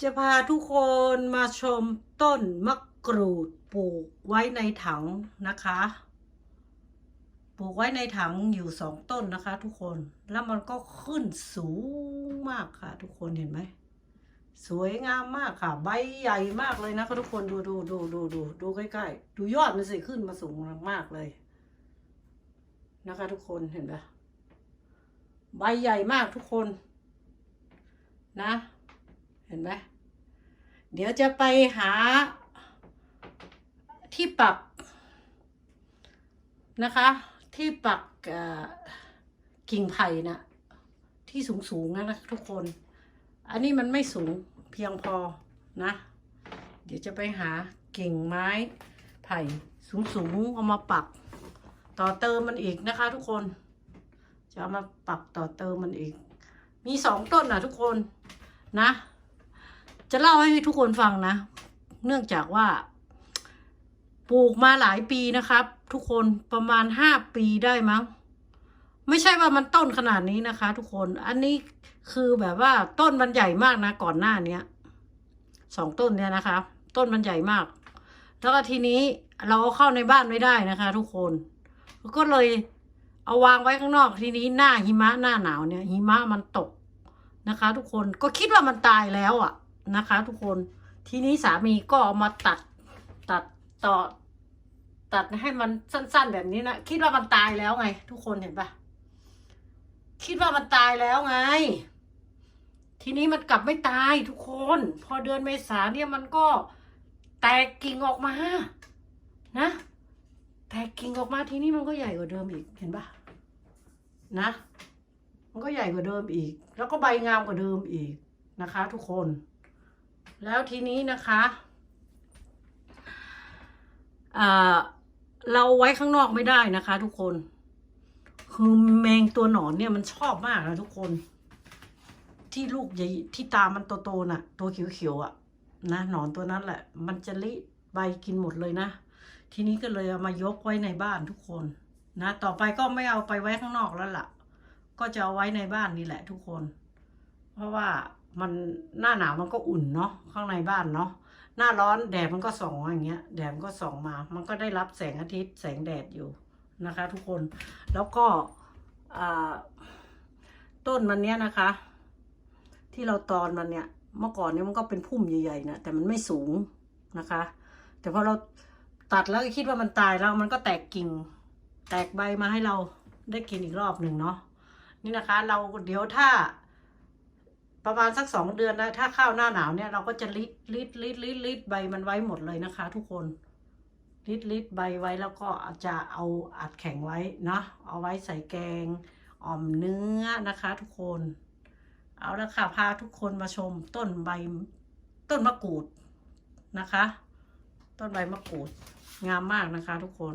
จะพาทุกคนมาชมต้นมะกรูดปลูกไว้ในถังนะคะ ปลูกไว้ในถังอยู่สองต้นนะคะ ทุกคนแล้วมันก็ขึ้นสูงมากค่ะ ทุกคนเห็นไหมสวยงามมากค่ะ ใบใหญ่มากเลยนะคะทุกคนดูดูดูดูดูดูใกล้ๆดูยอดมันสิขึ้นมาสูงมากเลย นะคะ ทุกคนเห็นปะใบใหญ่มากทุกคน นะ เห็นไหมเดี๋ยวจะไปหาที่ปักนะคะ ที่ปักกิ่งไผ่นะที่สูงสูงนะนะทุกคน อันนี้มันไม่สูงเพียงพอนะ เดี๋ยวจะไปหากิ่งไม้ไผ่สูงสูงเอามาปักต่อเติมมันอีกนะคะ ทุกคน จะเอามาปักต่อเติมมันอีก มีสองต้นนะทุกคนนะ จะเล่าให้ทุกคนฟังนะ เนื่องจากว่า ปลูกมาหลายปีนะครับ ทุกคนประมาณห้าปีได้มั้ง ไม่ใช่ว่ามันต้นขนาดนี้นะคะ ทุกคน อันนี้คือแบบว่าต้นมันใหญ่มากนะ ก่อนหน้าเนี้ยสองต้นเนี่ยนะคะ ต้นมันใหญ่มาก แล้วก็ทีนี้เราเอาเข้าในบ้านไม่ได้นะคะ ทุกคน ก็เลยเอาวางไว้ข้างนอกทีนี้หน้าหิมะหน้าหนาวเนี่ยหิมะมันตกนะคะ ทุกคนก็คิดว่ามันตายแล้วอะ นะคะ ทุกคนทีนี้สามีก็เอามาตัดตัดต่อ ตัดให้มันสั้น ๆ แบบนี้นะคิดว่ามันตายแล้วไง ทุกคนเห็นปะคิดว่ามันตายแล้วไง ทีนี้มันกลับไม่ตายทุกคน พอเดือนเมษาเนี่ยมันก็แตกกิ่งออกมา นะ แตกกิ่งออกมาทีนี้มันก็ใหญ่กว่าเดิมอีกเห็นปะนะ มันก็ใหญ่กว่าเดิมอีก แล้วก็ใบงามกว่าเดิมอีกนะคะ ทุกคน แล้วทีนี้นะคะอ่าเราไว้ข้างนอกไม่ได้นะคะ ทุกคน คือแมงตัวหนอนเนี่ยมันชอบมากนะทุกคน ที่ลูกใหญ่ที่ตามันโตๆน่ะ ตัวเขียวๆอะนะหนอนตัวนั้นแหละ มันจะลิใบกินหมดเลยนะ ทีนี้ก็เลยเอามายกไว้ในบ้านทุกคนนะ ต่อไปก็ไม่เอาไปไว้ข้างนอกแล้วล่ะ ก็จะเอาไว้ในบ้านนี่แหละ ทุกคน เพราะว่า มันหน้าหนาวมันก็อุ่นเนาะข้างในบ้านเนาะหน้าร้อนแดดมันก็ส่องมาอย่างเงี้ยแดดมันก็ส่องมา มันก็ได้รับแสงอาทิตย์แสงแดดอยู่นะคะ ทุกคนแล้วก็ต้นมันเนี้ยนะคะ ที่เราตอนมันเนี่ยเมื่อก่อนเนี่ยมันก็เป็นพุ่มใหญ่ๆนะแต่มันไม่สูงนะคะ แต่พอเราตัดแล้วคิดว่ามันตายแล้วมันก็แตกกิ่ง แตกใบมาให้เราได้กินอีกรอบหนึ่งเนาะนี่นะคะ เราเดี๋ยวถ้า ประมาณสักสองเดือนนะถ้าข้าวหน้าหนาวเนี่ยเราก็จะลิดลิดลิดลิดลิดใบมันไว้หมดเลยนะคะ ทุกคนลิดลิดใบไว้แล้วก็จะเอาอัดแข็งไว้เนาะเอาไว้ใส่แกงอ่อมเนื้อนะคะ ทุกคน เอาละค่ะพาทุกคนมาชมต้นใบต้นมะกรูดนะคะ ต้นใบมะกรูดงามมากนะคะ ทุกคน